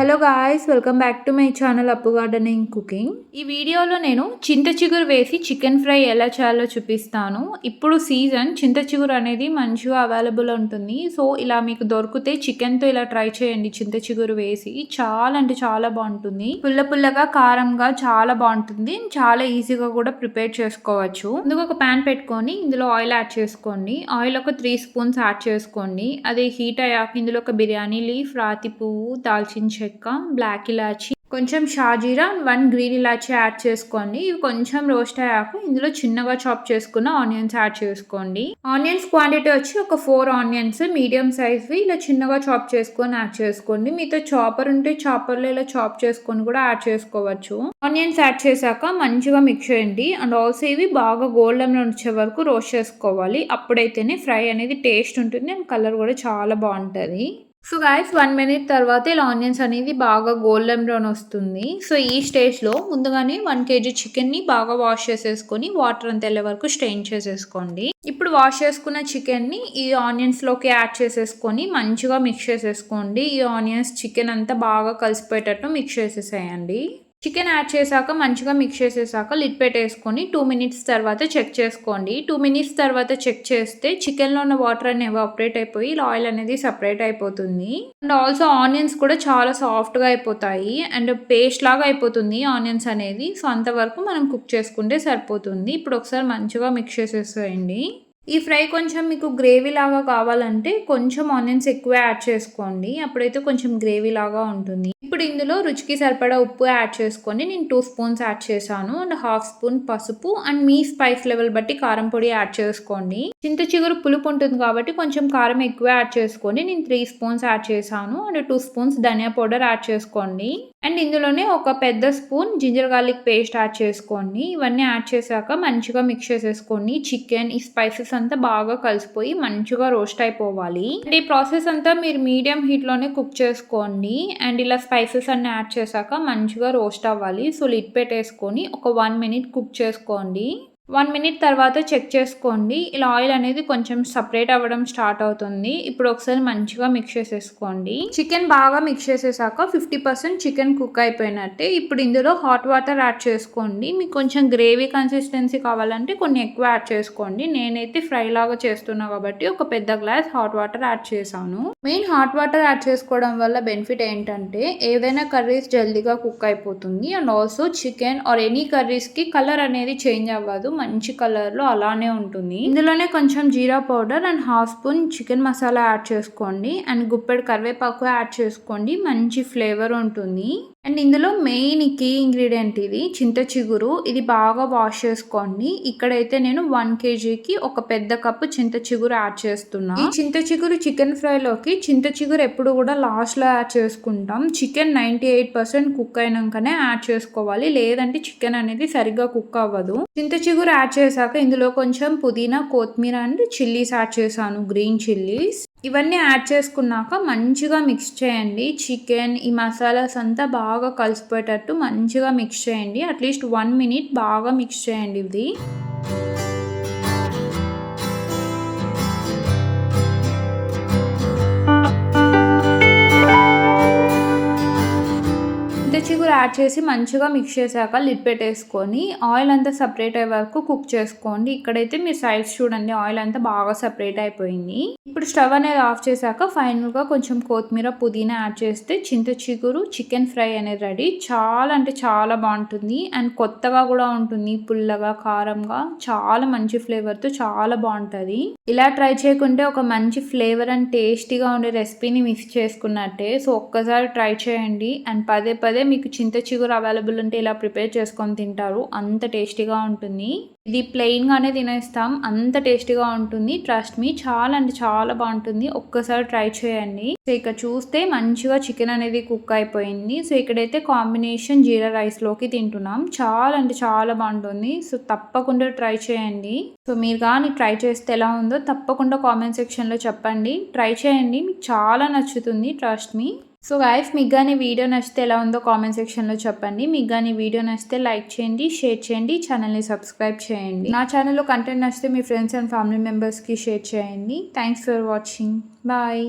Hello guys welcome back to my channel Appu gardening cooking ఈ వీడియోలో నేను చింత చిగురు వేసి చికెన్ ఫ్రై ఎలా చేయాలో చూపిస్తాను. ఇప్పుడు సీజన్ చింత చిగురు అనేది మంచిగా అవైలబుల్ ఉంటుంది. సో ఇలా మీకు దొరికితే చికెన్తో ఇలా ట్రై చేయండి చింత చిగురు వేసి. చాలా అంటే చాలా బాగుంటుంది. పుల్ల పుల్లగా కారంగా చాలా బాగుంటుంది. చాలా ఈజీగా కూడా ప్రిపేర్ చేసుకోవచ్చు. ముందుగా ఒక ప్యాన్ పెట్టుకొని ఇందులో ఆయిల్ యాడ్ చేసుకోండి. ఆయిల్ ఒక త్రీ స్పూన్స్ యాడ్ చేసుకోండి. అది హీట్ అయ్యాక ఇందులో ఒక బిర్యానీ లీఫ్ రాతి పువ్వు దాల్చిన చెక్క బ్లాక్ ఇలాచి. కొంచెం షాజీరా వన్ గ్రీన్ ఇలాచి యాడ్ చేసుకోండి. ఇవి కొంచెం రోస్ట్ అయ్యాక ఇందులో చిన్నగా చాప్ చేసుకున్న ఆనియన్స్ యాడ్ చేసుకోండి. ఆనియన్స్ క్వాంటిటీ వచ్చి ఒక ఫోర్ ఆనియన్స్ మీడియం సైజ్వి ఇలా చిన్నగా చాప్ చేసుకొని యాడ్ చేసుకోండి. మీతో చాపర్ ఉంటే చాపర్లో ఇలా చాప్ చేసుకొని కూడా యాడ్ చేసుకోవచ్చు. ఆనియన్స్ యాడ్ చేశాక మంచిగా మిక్స్ చేయండి. అండ్ ఆల్సో ఇవి బాగా గోల్డెన్ వచ్చే వరకు రోస్ట్ చేసుకోవాలి. అప్పుడైతేనే ఫ్రై అనేది టేస్ట్ ఉంటుంది అండ్ కలర్ కూడా చాలా బాగుంటుంది. సో గాయస్ వన్ మినిట్ తర్వాత ఇలా ఆనియన్స్ అనేది బాగా గోల్డెన్ బ్రౌన్ వస్తుంది. సో ఈ స్టేజ్లో ముందుగానే వన్ కేజీ చికెన్ని బాగా వాష్ చేసేసుకొని వాటర్ అంత వెళ్ళే వరకు స్ట్రెయిన్ చేసేసుకోండి. ఇప్పుడు వాష్ చేసుకున్న చికెన్ని ఈ ఆనియన్స్లోకి యాడ్ చేసేసుకొని మంచిగా మిక్స్ చేసేసుకోండి. ఈ ఆనియన్స్ చికెన్ అంతా బాగా కలిసిపోయేటట్టు మిక్స్ చేసేసేయండి. చికెన్ యాడ్ చేశాక మంచిగా మిక్స్ చేసేసాక లిడ్ పెట్టేసుకొని టూ మినిట్స్ తర్వాత చెక్ చేసుకోండి. టూ మినిట్స్ తర్వాత చెక్ చేస్తే చికెన్లో ఉన్న వాటర్ అనేవి ఆపరేట్ అయిపోయి ఆయిల్ అనేది సపరేట్ అయిపోతుంది. అండ్ ఆల్సో ఆనియన్స్ కూడా చాలా సాఫ్ట్గా అయిపోతాయి. అండ్ పేస్ట్ లాగా అయిపోతుంది ఆనియన్స్ అనేది. సో అంతవరకు మనం కుక్ చేసుకుంటే సరిపోతుంది. ఇప్పుడు ఒకసారి మంచిగా మిక్స్ చేసేసేయండి. ఈ ఫ్రై కొంచెం మీకు గ్రేవీ లాగా కావాలంటే కొంచెం ఆనియన్స్ ఎక్కువ యాడ్ చేసుకోండి. అప్పుడైతే కొంచెం గ్రేవీ లాగా ఉంటుంది. ఇప్పుడు ఇందులో రుచికి సరిపడా ఉప్పు యాడ్ చేసుకొని నేను టూ స్పూన్స్ యాడ్ చేశాను. అండ్ హాఫ్ స్పూన్ పసుపు అండ్ మీ స్పైస్ లెవెల్ బట్టి కారం పొడి యాడ్ చేసుకోండి. చింత చిగురు పులుపు ఉంటుంది కాబట్టి కొంచెం కారం ఎక్కువ యాడ్ చేసుకొని నేను త్రీ స్పూన్స్ యాడ్ చేశాను. అండ్ టూ స్పూన్స్ ధనియా పౌడర్ యాడ్ చేసుకోండి. అండ్ ఇందులోనే ఒక పెద్ద spoon ginger garlic paste add చేసుకోండి. ఇవన్నీ యాడ్ చేశాక మంచిగా మిక్స్ చేసేసుకోండి. చికెన్ ఈ స్పైసెస్ అంతా బాగా కలిసిపోయి మంచిగా రోస్ట్ అయిపోవాలి. అండ్ ఈ ప్రాసెస్ అంతా మీరు మీడియం హీట్లోనే కుక్ చేసుకోండి. అండ్ ఇలా స్పైస్ స్పైసెస్ అన్ని యాడ్ చేశాక మంచిగా రోస్ట్ అవ్వాలి. సో లిడ్ పెట్టేసుకొని ఒక వన్ మినిట్ కుక్ చేసుకోండి. వన్ మినిట్ తర్వాత చెక్ చేసుకోండి. ఇలా ఆయిల్ అనేది కొంచెం సపరేట్ అవ్వడం స్టార్ట్ అవుతుంది. ఇప్పుడు ఒకసారి మంచిగా మిక్స్ చేసేసుకోండి. చికెన్ బాగా మిక్స్ చేసేసాక ఫిఫ్టీ పర్సెంట్ చికెన్ కుక్ అయిపోయినట్టే ఇప్పుడు ఇందులో హాట్ వాటర్ యాడ్ చేసుకోండి. మీకు కొంచెం గ్రేవీ కన్సిస్టెన్సీ కావాలంటే కొన్ని ఎక్కువ యాడ్ చేసుకోండి. నేనైతే ఫ్రై లాగా చేస్తున్నా కాబట్టి ఒక పెద్ద గ్లాస్ హాట్ వాటర్ యాడ్ చేశాను. మెయిన్ హాట్ వాటర్ యాడ్ చేసుకోవడం వల్ల బెనిఫిట్ ఏంటంటే ఏదైనా కర్రీస్ జల్దీగా కుక్ అయిపోతుంది. And also chicken or any కర్రీస్కి colour అనేది చేంజ్ అవ్వదు. మంచి కలర్లో అలానే ఉంటుంది. ఇందులోనే కొంచెం జీరా powder and half spoon chicken masala add చేసుకోండి. అండ్ గుప్పెడు కరివేపాకు యాడ్ చేసుకోండి. మంచి ఫ్లేవర్ ఉంటుంది. అండ్ ఇందులో మెయిన్ కీ ఇంగ్రీడియంట్ ఇది చింత చిగురు. ఇది బాగా వాష్ చేసుకోండి. ఇక్కడైతే నేను వన్ కేజీకి ఒక పెద్ద కప్పు చింత చిగురు యాడ్ చేస్తున్నా. ఈ చింత చిగురు చికెన్ ఫ్రైలోకి చింత చిగురు ఎప్పుడు కూడా లాస్ట్లో యాడ్ చేసుకుంటాం. Chicken ninety eight percent cook అయినాకనే add చేసుకోవాలి. లేదంటే చికెన్ అనేది సరిగ్గా కుక్ అవ్వదు. చింత చిగురు యాడ్ చేశాక ఇందులో కొంచెం పుదీనా కొత్తిమీర అండ్ చిల్లీస్ యాడ్ చేశాను. Green chillies. ఇవన్నీ యాడ్ చేసుకున్నాక మంచిగా మిక్స్ చేయండి. చికెన్ ఈ మసాలాస్ అంతా బాగా కలిసిపోయేటట్టు మంచిగా మిక్స్ చేయండి. అట్లీస్ట్ వన్ మినిట్ బాగా మిక్స్ చేయండి ఇది. యాడ్ చేసి మంచిగా మిక్స్ చేశాక లిడ్ పెట్టేసుకొని ఆయిల్ అంతా సపరేట్ అయ్యే వరకు కుక్ చేసుకోండి. ఇక్కడైతే మీరు సైడ్స్ చూడండి ఆయిల్ అంతా బాగా సపరేట్ అయిపోయింది. ఇప్పుడు స్టవ్ అనేది ఆఫ్ చేశాక ఫైనల్గా కొంచెం కొత్తిమీర పుదీనా యాడ్ చేస్తే చింత చిగురు చికెన్ ఫ్రై అనేది రెడీ. చాలా అంటే చాలా బాగుంటుంది. అండ్ కొత్తగా కూడా ఉంటుంది పుల్లగా కారంగా. చాలా మంచి ఫ్లేవర్తో చాలా బాగుంటుంది. ఇలా ట్రై చేయకుంటే ఒక మంచి ఫ్లేవర్ అండ్ టేస్టీగా ఉండే రెసిపీని మిక్స్ చేసుకున్నట్టే. సో ఒక్కసారి ట్రై చేయండి. అండ్ పదే పదే మీకు చింత చిగురు అవైలబుల్ ఉంటే ఇలా ప్రిపేర్ చేసుకొని తింటారు. అంత టేస్టీగా ఉంటుంది. ఇది ప్లెయిన్గానే తినేస్తాం. అంత టేస్టీగా ఉంటుంది. ట్రస్ట్ మీ చాలా అంటే చాలా బాగుంటుంది. ఒక్కసారి ట్రై చేయండి. సో ఇక్కడ చూస్తే మంచిగా చికెన్ అనేది కుక్ అయిపోయింది. సో ఇక్కడైతే కాంబినేషన్ జీరా రైస్లోకి తింటున్నాం. చాలా అంటే చాలా బాగుంటుంది. సో తప్పకుండా ట్రై చేయండి. సో మీరు కానీ ట్రై చేస్తే ఎలా ఉందో తప్పకుండా కామెంట్ సెక్షన్లో చెప్పండి. ట్రై చేయండి. మీకు చాలా నచ్చుతుంది. ట్రస్ట్ మీ సో గాయస్ మీకు కానీ వీడియో నచ్చితే ఎలా ఉందో కామెంట్ సెక్షన్లో చెప్పండి. మీకు కానీ వీడియో నచ్చితే లైక్ చేయండి షేర్ చేయండి ఛానల్ని సబ్స్క్రైబ్ చేయండి. నా ఛానల్లో కంటెంట్ నచ్చితే మీ ఫ్రెండ్స్ అండ్ ఫ్యామిలీ మెంబర్స్కి షేర్ చేయండి. Thanks for watching bye